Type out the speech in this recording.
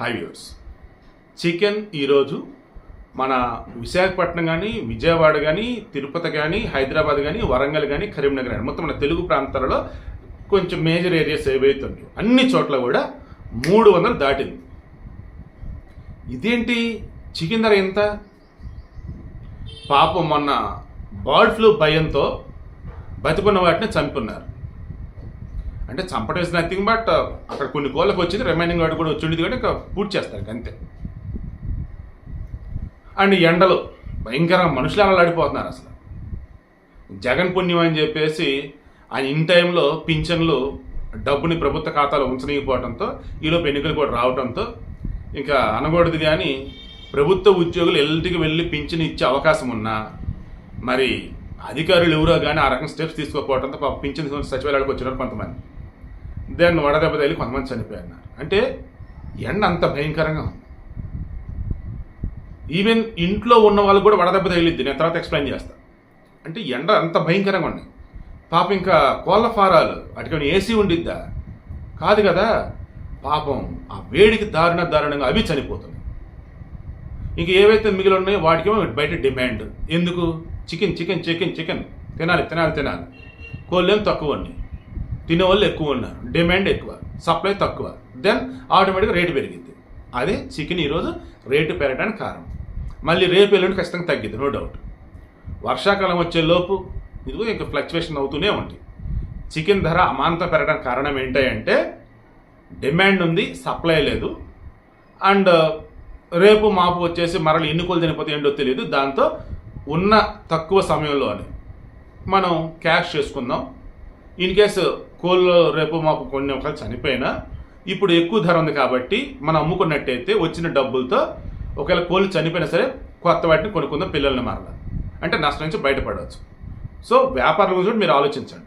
High viewers chicken ఈరోజు మన విశాఖపట్నం కానీ విజయవాడ కానీ తిరుపతి కానీ హైదరాబాద్ కానీ వరంగల్ కానీ కరీంనగర్ కానీ మొత్తం మన తెలుగు ప్రాంతాలలో కొంచెం మేజర్ ఏరియాస్ ఏవైతున్నాయో అన్ని చోట్ల కూడా మూడు వందలు దాటింది. ఇదేంటి? చికెన్ ధర ఎంత? పాపం మొన్న బర్డ్ ఫ్లూ భయంతో బతికున్న వాటిని చంపున్నారు. అంటే చంపడం ఇస్ నథింగ్ బట్ అక్కడ కొన్ని కోళ్ళకి వచ్చింది రిమైనింగ్ వాడు కూడా వచ్చింది కానీ ఇంకా పూర్తి చేస్తారు అంతే. అండ్ ఎండలు భయంకరంగా మనుషులు అలలాడిపోతున్నారు అసలు. జగన్ పుణ్యం అని చెప్పేసి ఆయన ఇన్ టైంలో పింఛన్లు డబ్బుని ప్రభుత్వ ఖాతాలో ఉంచనీయకపోవడంతో ఈలోపు ఎన్నికలు కూడా రావడంతో ఇంకా అనకూడదు కానీ ప్రభుత్వ ఉద్యోగులు ఎల్టికి వెళ్ళి పింఛన్ ఇచ్చే అవకాశం ఉన్నా మరి అధికారులు ఎవరో కానీ ఆ రకం స్టెప్స్ తీసుకోకపోవడంతో పింఛన్ సచివాలయాలకు వచ్చినారు కొంతమంది. దాన్ని వడదెబ్బ తగిలి కొంతమంది చనిపోయారు అంటే ఎండ అంత భయంకరంగా ఉంది. ఈవెన్ ఇంట్లో ఉన్న వాళ్ళు కూడా వడదెబ్బ తగిలిద్ది. నేను తర్వాత ఎక్స్ప్లెయిన్ చేస్తాను అంటే ఎండ అంత భయంకరంగా ఉన్నాయి పాపం ఇంకా కోళ్ళ ఫారాలు వాటికి ఏసీ ఉండిద్దా? కాదు కదా. పాపం ఆ వేడికి దారుణ దారుణంగా అవి చనిపోతున్నాయి. ఇంక ఏవైతే మిగిలి ఉన్నాయో వాటికేమో బయట డిమాండ్. ఎందుకు? Chicken chicken chicken chicken. తినాలి తినాలి తినాలి. కోళ్ళేం తక్కువ ఉన్నాయి. తినేవాళ్ళు ఎక్కువ ఉన్నారు. డిమాండ్ ఎక్కువ సప్లై తక్కువ. దెన్ ఆటోమేటిక్గా రేటు పెరిగింది. అదే చికెన్ ఈరోజు రేటు పెరగడానికి కారణం. మళ్ళీ రేపు ఎల్లుండి ఖచ్చితంగా తగ్గింది నో డౌట్ వర్షాకాలం వచ్చే లోపు ఇదిగో ఇంకా ఫ్లక్చువేషన్ అవుతూనే ఉంది. చికెన్ ధర అమాంత పెరగడానికి కారణం ఏంటంటే డిమాండ్ ఉంది సప్లై లేదు. అండ్ uh, రేపు మాపు వచ్చేసి మరలు ఎన్ని కోళ్ళు చనిపోతే ఏంటో తెలియదు. దాంతో ఉన్న తక్కువ సమయంలోనే మనం క్యాష్ చేసుకుందాం. ఇన్ కేసు కోళ్ళు రేపు మాకు కొన్ని ఒకవేళ చనిపోయినా ఇప్పుడు ఎక్కువ ధర ఉంది కాబట్టి మనం అమ్ముకున్నట్టయితే వచ్చిన డబ్బులతో ఒకవేళ కోళ్ళు చనిపోయినా సరే కొత్త వాటిని కొనుక్కుందాం పిల్లల్ని మరలా అంటే నష్టం నుంచి బయటపడవచ్చు. సో వ్యాపారం గురించి మీరు ఆలోచించండి.